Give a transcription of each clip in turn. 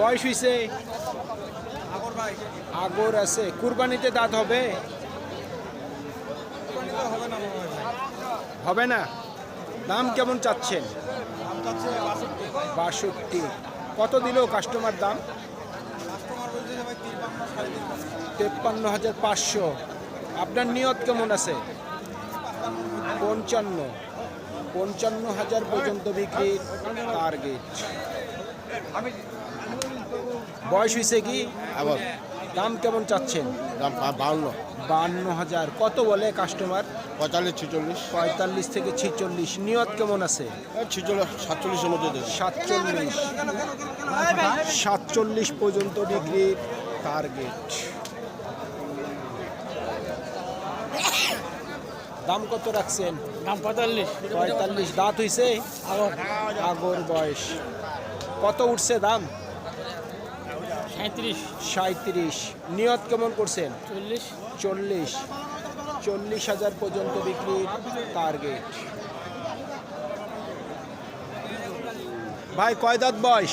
বয়স হইছে? আগর আছে। কুরবানিতে দাঁত হবে? হবে না? দাম কেমন চাচ্ছেন? চাচ্ছে বাষট্টি। কত দিল কাস্টমার দাম? তেপ্পান্ন হাজার পাঁচশো। আপনার নিয়ত কেমন আছে? পঞ্চান্ন। পঞ্চান্ন হাজার পর্যন্ত বিক্রির টার্গেট বয়স হয়েছে কি? আবার। দাম কেমন চাচ্ছেন? দাম বাউন্ন বান্ন। হাজার। কত বলে কাস্টমার পঁয়তাল্লিশ ছিচল্লিশ। পঁয়তাল্লিশ থেকে ছিচল্লিশ। নিয়ত কেমন আছে? ছিচল্লিশ সাতচল্লিশের মধ্যে সাতচল্লিশ। সাতচল্লিশ পর্যন্ত বিক্রির টার্গেট দাম কত রাখছেন? দাম পঁয়তাল্লিশ। পঁয়তাল্লিশ। দাঁত হইছে? আগর বয়স। কত উঠছে দাম? সাঁত্রিশ সাঁত্রিশ নিয়ত কেমন করছেন? চল্লিশ। চল্লিশ। চল্লিশ হাজার পর্যন্ত বিক্রির টার্গেট ভাই কয় দাঁত বয়স?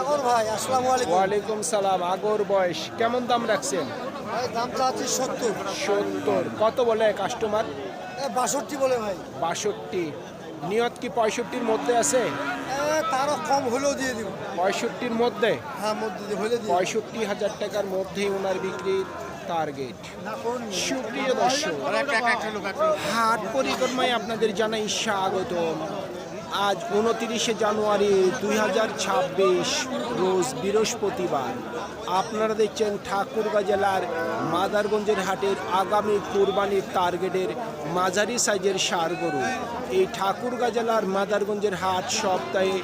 আগর ভাই আসসালামু আলাইকুম। ওয়ালাইকুম সালাম। আগর বয়স কেমন দাম রাখছেন? ভাই দাম চাচ্ছি সত্তর। সত্তর। কত বলে কাস্টমার বাষট্টি বলে ভাই। বাষট্টি। নিয়ত কি পঁয়ষট্টির মধ্যে আছে? তারও কম হলেও দিয়ে দিব। পঁয়ষট্টির মধ্যে? হ্যাঁ মধ্যে হলে দিয়ে পঁয়ষট্টি হাজার টাকার মধ্যেই ওনার বিক্রির টার্গেট সুপ্রিয় দর্শক হাট পরিক্রমায় আপনাদের জানাই স্বাগতম। আজ উনতিরিশে জানুয়ারি দুই হাজার ছাব্বিশ রোজ বৃহস্পতিবার। আপনারা দেখছেন ঠাকুরগাঁ জেলার মাদারগঞ্জের হাটের আগামী কুরবানির টার্গেটের মাঝারি সাইজের সার গরু। এই ঠাকুরগাঁ জেলার মাদারগঞ্জের হাট সপ্তাহে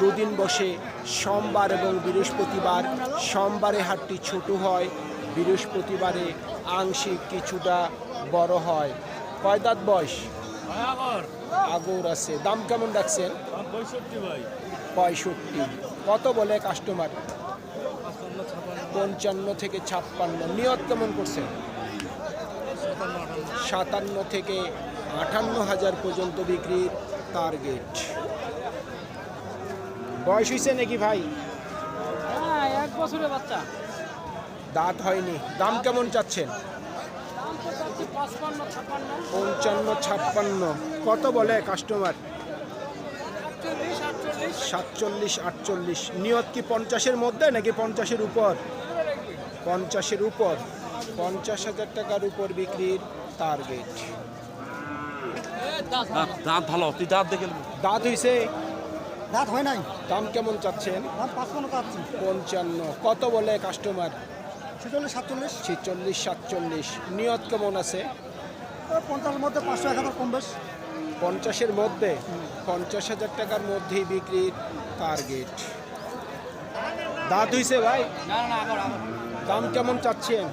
দুদিন বসে সোমবার এবং বৃহস্পতিবার। সোমবারে হাটটি ছোট হয় বৃহস্পতিবারে আংশিক কিছুটা বড় হয়। কয় দাঁত বয়স? আগর আছে। দাম কেমন রাখছেন? পঁয়ষট্টি পঁয়ষট্টি। কত বলে কাস্টমার? পঞ্চান্ন থেকে ছাপ্পান্ন। নিয়ত কেমন করছেন? সাতান্ন থেকে আটান্ন হাজার পর্যন্ত বিক্রির টার্গেট বয়স হয়েছে নাকি ভাই? হ্যাঁ এক বছরের বাচ্চা। দাঁত হয়নি। দাম কেমন চাচ্ছেন? পঞ্চান্ন ছাপ্পান্ন। কত বলে কাস্টমার সাতচল্লিশ আটচল্লিশ। নিয়ত কি পঞ্চাশের মধ্যে নাকি পঞ্চাশের উপর? পঞ্চাশের উপর। পঞ্চাশ হাজার টাকার উপর বিক্রির টার্গেট দাঁত দাঁত ভালো তুই দাঁত দেখে দাঁত হইছে? দাঁত হয় নাই। দাম কেমন চাচ্ছেন? দাম পাঁচপান্ন পঞ্চান্ন। কত বলে কাস্টমার ছেচল্লিশ সাতচল্লিশ। ছেচল্লিশ সাতচল্লিশ। নিয়ত কেমন আছে? পঞ্চাশের মধ্যে পাঁচশো এক হাজার কম বেশ। পঞ্চাশের মধ্যে? পঞ্চাশ হাজার টাকার মধ্যেই বিক্রির টার্গেট দাঁত হইছে ভাই? না না আবার আবার। দাম কেমন চাচ্ছেন?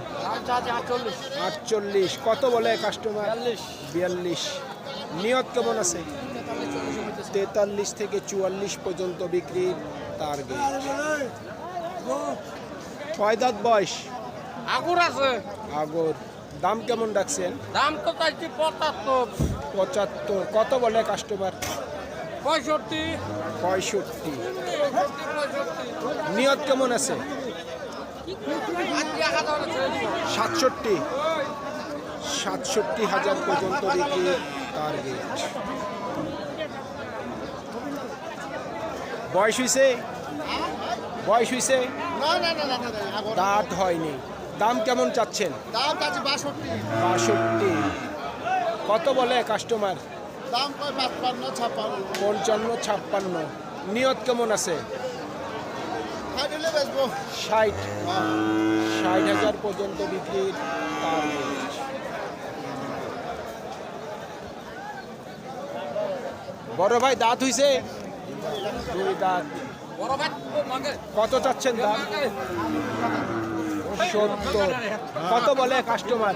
আটচল্লিশ। আটচল্লিশ। কত বলে কাস্টমার বিয়াল্লিশ। বিয়াল্লিশ। নিয়ত কেমন আছে? তেতাল্লিশ থেকে চুয়াল্লিশ পর্যন্ত বিক্রির টার্গেট ছয় দাঁত বয়স। আগর আছে। আগর। দাম কেমন রাখছেন? দাম তো চাইছি পঁচাত্তর। পঁচাত্তর। কত বলে কাস্টমার পঁয়ষট্টি। পঁয়ষট্টি। নিয়ত কেমন আছে? সাতষট্টি। সাতষট্টি হাজার পর্যন্ত বিক্রির টার্গেট বয়স হয়েছে বয়স হয়েছে দাঁত হয়নি। দাম কেমন চাচ্ছেন? দাম বাষট্টি। বাষট্টি। কত বলে কাস্টমার? দাম কয় পাঁচপান্ন ছাপ্পান্ন। পঞ্চান্ন ছাপ্পান্ন। নিয়ত কেমন আছে? ষাট ষাট। হাজার পর্যন্ত বিক্রির টার্গেট বড় ভাই দাঁত হইছে? দুই দাঁত। কত চাচ্ছেন দাম? সত্তর। কত বলে কাস্টমার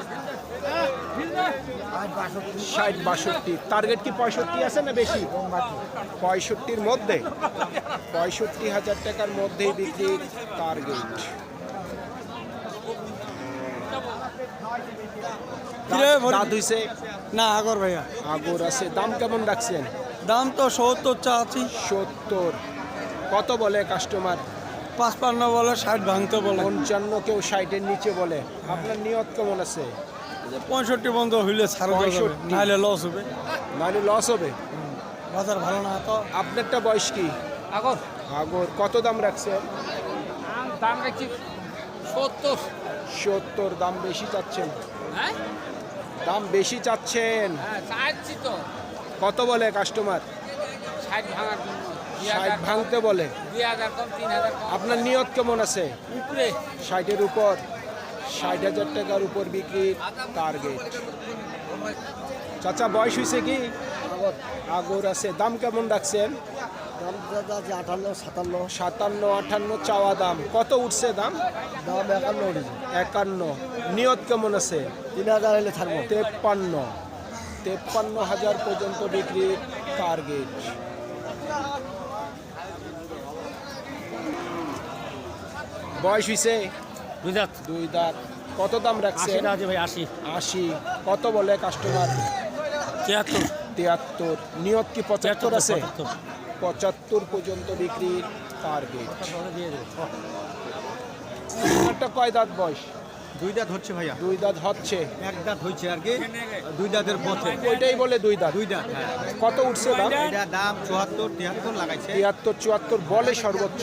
ষাট বাষট্টি। টার্গেট কি পঁয়ষট্টি আছে না বেশি? পঁয়ষট্টির মধ্যে। পঁয়ষট্টি হাজার টাকার মধ্যেই বিক্রি টার্গেট দাঁত হইছে? না আগর ভাইয়া। আগর আছে। দাম কেমন রাখছেন? দাম তো সত্তর চাচ্ছি। সত্তর। কত বলে কাস্টমার পাঁচপান্ন বলে ষাট ভাঙতে বলে। পঞ্চান্ন কেউ ষাটের নিচে বলে। আপনার নিয়ত কেমন আছে? পঁয়ষট্টি বন্ধ হইলে ছাড় যাবে 65 নাহলে লস হবে। নাহলে লস হবে? বাজার ভালো না তো? আপনারটা বয়স কি? আগর। আগর। কত দাম রাখছে? দাম রাখছি সত্তর। সত্তর। দাম বেশি চাচ্ছেন? হ্যাঁ? দাম বেশি চাচ্ছেন? হ্যাঁ চাইছি তো। কত বলে কাস্টমার ষাট ভাঙার ষাট ভাঙতে বলে। আপনার নিয়ত কেমন আছে? উপরে। ষাটের উপর। ষাট হাজার টাকার উপর বিক্রির টার্গেট চাচা বয়স হয়েছে কি? আগর। আছে। দাম কেমন রাখছেন? দাম আছে আটান্ন সাতান্ন। সাতান্ন আটান্ন চাওয়া দাম। কত উঠছে দাম? দাম একান্ন উঠেছে। একান্ন। নিয়ত কেমন আছে? তিন হাজার হলে ছাড়বো তেপ্পান্ন। তেপ্পান্ন হাজার পর্যন্ত বিক্রির টার্গেট বয়স হয়েছে দুই দাঁত। দুই দাঁত। কত দাম রাখছেন? আছে ভাই আশি। আশি। কত বলে কাস্টমার তিয়াত্তর। তিয়াত্তর। নিয়ত কি পঁচাত্তর আছে? পঁচাত্তর। পঁচাত্তর পর্যন্ত বিক্রির টার্গেট একটা কয় দাঁত বয়স? দুই দাঁত হচ্ছে ভাইয়া? দুই দাঁত হচ্ছে। এক দাঁত হচ্ছে আর কি? দুই দাঁতের পথে। ওইটাই বলে দুই দাঁত। দুই দাঁত হ্যাঁ। কত উঠছে দাম? এটা দাম চুয়াত্তর তিয়াত্তর লাগাইছে। তিয়াত্তর চুয়াত্তর বলে সর্বোচ্চ।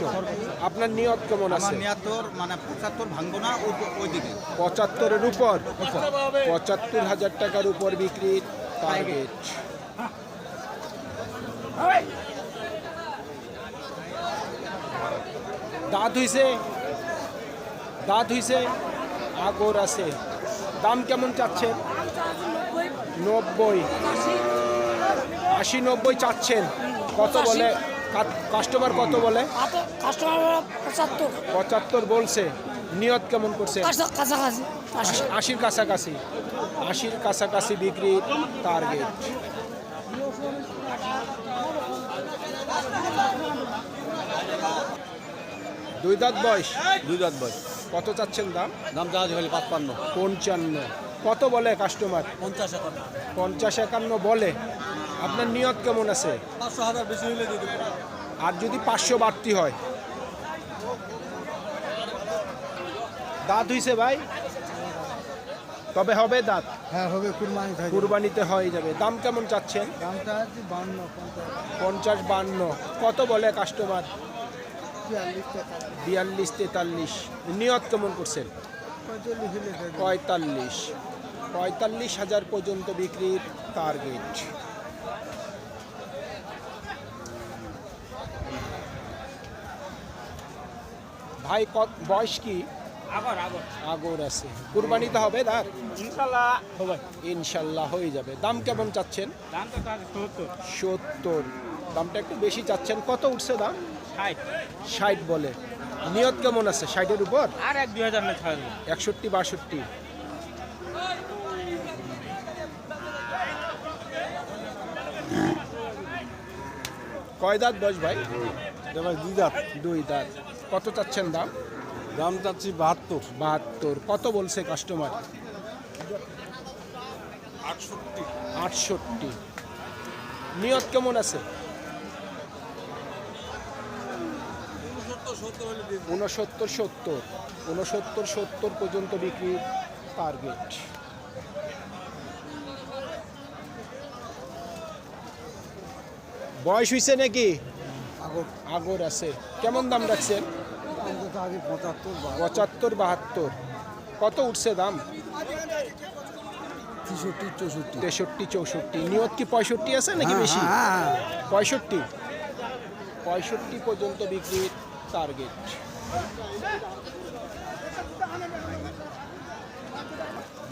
আপনার নিয়ত কেমন আছে? নিয়াত্তর মানে পঁচাত্তর ভাঙবো না ওই দিকে। পঁচাত্তরের উপর? পঁচাত্তর হাজার টাকার উপর বিক্রির টার্গেট দাঁত হইছে। দাঁত হইছে। আগর আছে। দাম কেমন চাচ্ছেন? নব্বই। আশি নব্বই চাচ্ছেন। কত বলে? কাস্টমার কত বলে? পঁচাত্তর। বলছে। নিয়ত কেমন করছে? আশির কাছাকাছি। আশির কাছাকাছি বিক্রির টার্গেট দুই দাঁত বয়স? দুই দাঁত বয়স। কত চাচ্ছেন দাম? দাম চাওয়া হলে পাঁচপান্ন। পঞ্চান্ন। কত বলে কাস্টমার পঞ্চাশ এখন পঞ্চাশ একান্ন বলে। আপনার নিয়ত কেমন আছে? পাঁচশো হাজার বেশি হইলে দিয়ে আর যদি পাঁচশো বাড়তি হয়? দাঁত হইছে ভাই? তবে হবে দাঁত? হ্যাঁ হবে কুরবানি কুরবানিতে হয়ে যাবে। দাম কেমন চাচ্ছেন? দামটা আছে বান্ন পঞ্চাশ। বান্ন। কত বলে কাস্টমার বিয়াল্লিশ তেতাল্লিশ। নিয়ত কেমন করছেন? পঁয়তাল্লিশ। পঁয়তাল্লিশ হাজার পর্যন্ত বিক্রির টার্গেট ভাই কত বয়স কি? আগর আছে। কুরবানিতে হবে দাঁত ইনশাল্লাহ হয়ে যাবে। দাম কেমন চাচ্ছেন? সত্তর। দামটা একটু বেশি চাচ্ছেন। কত উঠছে দাম? ষাট। বলে। নিয়ত কেমন আছে? ষাটের উপর? আর এক দুই হাজার একষট্টি বাষট্টি। কয় দাঁত বয়স ভাই? এবার দুই দাঁত। দুই দাঁত। কত চাচ্ছেন দাম? দাম চাচ্ছি বাহাত্তর। বাহাত্তর। কত বলছে কাস্টমার? আটষট্টি। আটষট্টি। নিয়ত কেমন আছে? উনসত্তর সত্তর। উনসত্তর সত্তর পর্যন্ত বিক্রির টার্গেট বয়স হয়েছে নাকি? আগর। আগর আছে। কেমন দাম রাখছেন? পঁচাত্তর বাহাত্তর। কত উঠছে দাম? তেষট্টি চৌষট্টি। তেষট্টি চৌষট্টি। নিয়ত কি পঁয়ষট্টি আছে নাকি বেশি? হ্যাঁ পঁয়ষট্টি। পঁয়ষট্টি পর্যন্ত বিক্রির টার্গেট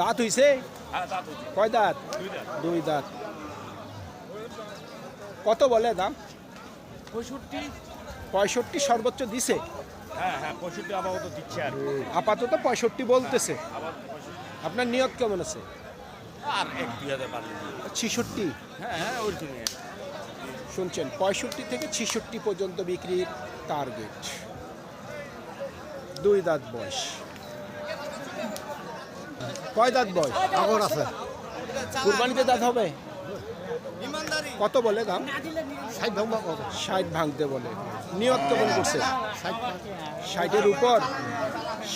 দাঁত হইছে? কয় দাঁত? দুই দাঁত। কত বলে দাম? পঁয়ষট্টি। পঁয়ষট্টি সর্বোচ্চ দিছে। হ্যাঁ হ্যাঁ আপাতত পঁয়ষট্টি বলতেছে। আপনার নিয়ত কেমন আছে? আর এক দুই হাজার ছিষট্টি? হ্যাঁ হ্যাঁ ওইরকমই শুনছেন পঁয়ষট্টি থেকে ছিষট্টি পর্যন্ত বিক্রির টার্গেট দুই দাঁত বয়স। কয় দাঁত বয়স? আগর আছে। কুরবানিতে দাঁত হবে? কত বলে দাম? ষাট ভাঙতে বলে। নিয়ত কেমন করছে? ষাটের উপর?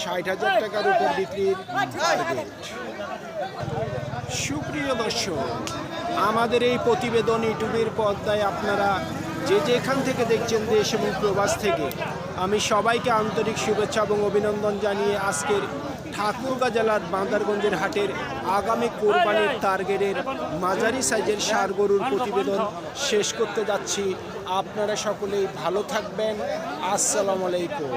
ষাট হাজার টাকার উপর বিক্রির সুপ্রিয় দর্শক আমাদের এই প্রতিবেদন ইউটিউবের পর্দায় আপনারা যে যেখান থেকে দেখছেন দেশ এবং প্রবাস থেকে, আমি সবাইকে আন্তরিক শুভেচ্ছা এবং অভিনন্দন জানিয়ে আজকের ঠাকুরগা জেলার বাঁদারগঞ্জের হাটের আগামী কোরবানির টার্গেটের মাঝারি সাইজের সার গরুর প্রতিবেদন শেষ করতে যাচ্ছি। আপনারা সকলেই ভালো থাকবেন। আসসালামু আলাইকুম।